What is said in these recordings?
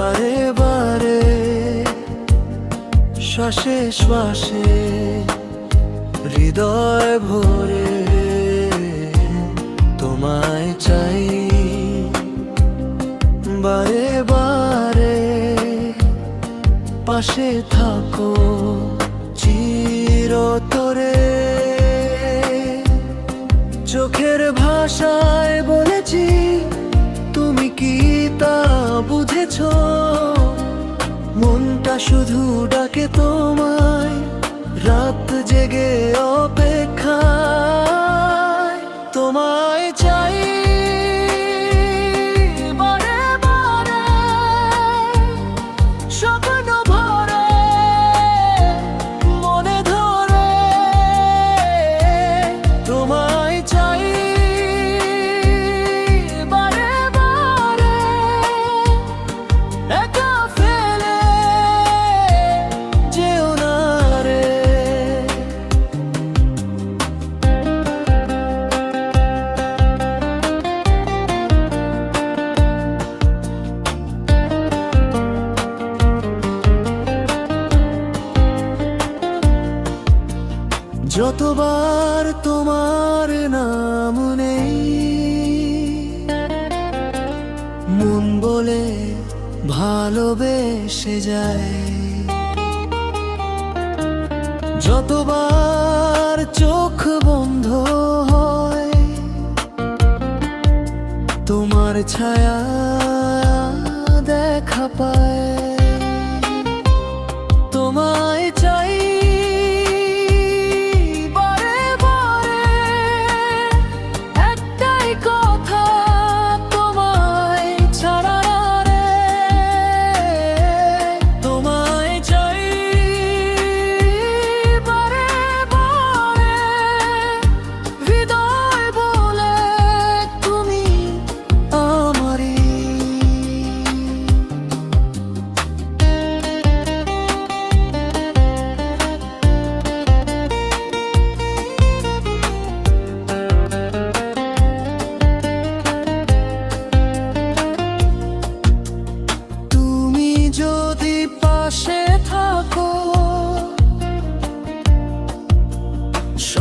বারে বারে, শ্বাসে শ্বাসে, হৃদয় ভরে তোমায় চাই। বারে বারে, পাশে থাকো চিরতরে। চোখের ভাষায় বলেছি, তুমি কি তা বুঝেছ মনটা শুধু ডাকে তোমায়। রাত জেগে অপেক্ষায় যতবার তোমার নাম নেই, মন বলে ভালোবেসে যায়। যতবার চোখ বন্ধ হয়, তোমার ছায়া দেখা পায়। তোমায় চাই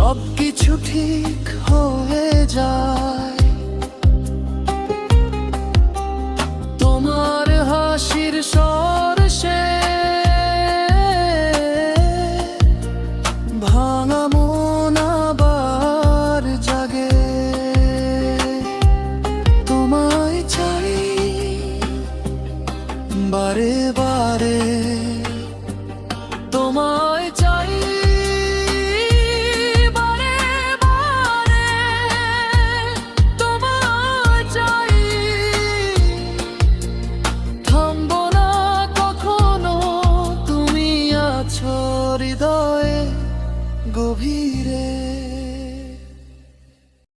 সব কিছু ঠিক হয়ে যায়। তোমার হাসির স্বর সে ভাঙা মন জাগে। তোমায় চাই বারে বারে। তোমায় গভীরে